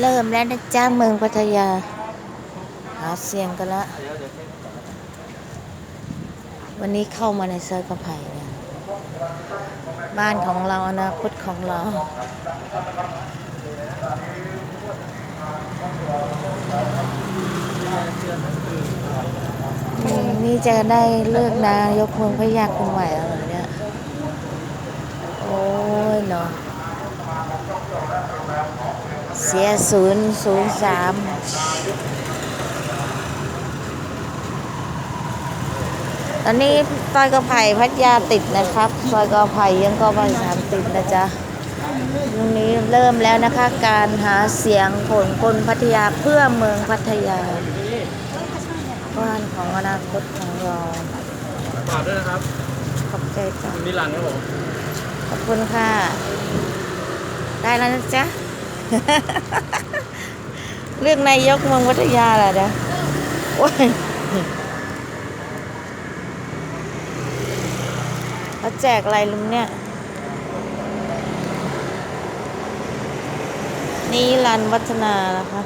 เริ่มแล้วนะจ้าเมืองพัทยา หาเสียงกันละ วันนี้เข้ามาในซอยกระไผ่เนี่ยบ้านของเราอนาคตของเรา นี่จะได้เลือกนายกเมืองพะยาคนใหม่แล้วเหรเนี่ย โอ้ยเนาะ เสียศูนย์ศูนย์สามตอนนี้ซอยกระไผ่พัทยาติดนะครับซอยกระไผ่ยังก็บริสามติดนะจ๊ะวันนี้เริ่มแล้วนะคะ การหาเสียงของคนพัทยาเพื่อเมืองพัทยาบ้านของอนาคตของเราฝากด้วยนะครับ ขอบใจจ้ะคุณนิรันดร์ครับผม ขอบคุณค่ะ ได้แล้วนะจ๊ะ เรื่องนายกเมืองพัทยาแหละนะโอ้ยเขาแจกอะไรลุงเนี่ย นี่รันวัฒนานะคะ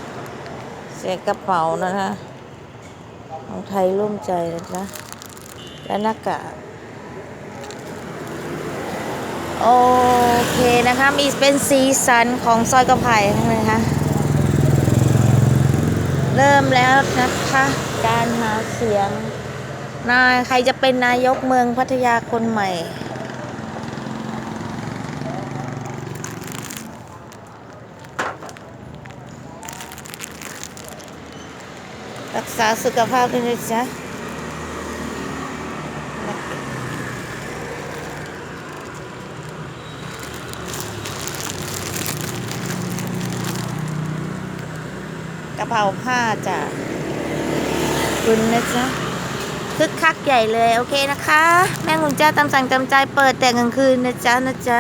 แจกกระเป๋านะคะของไทยร่วมใจนะจ๊ะและหน้ากากโอ้ เคนะคะ มีเป็นสีสันของซอยกระไผ่นะคะ เริ่มแล้วนะคะ การหาเสียง นายใครจะเป็นนายกเมืองพัทยาคนใหม่รักษาสุขภาพด้วยนะจ๊ะ กระเพราผ้าจ้ะคุณนะจ๊ะคึกคักใหญ่เลย โอเคนะคะ แม่งุนเจ้าตามสั่งตามใจเปิดแต่กลางคืนนะจ๊ะนะจ๊ะ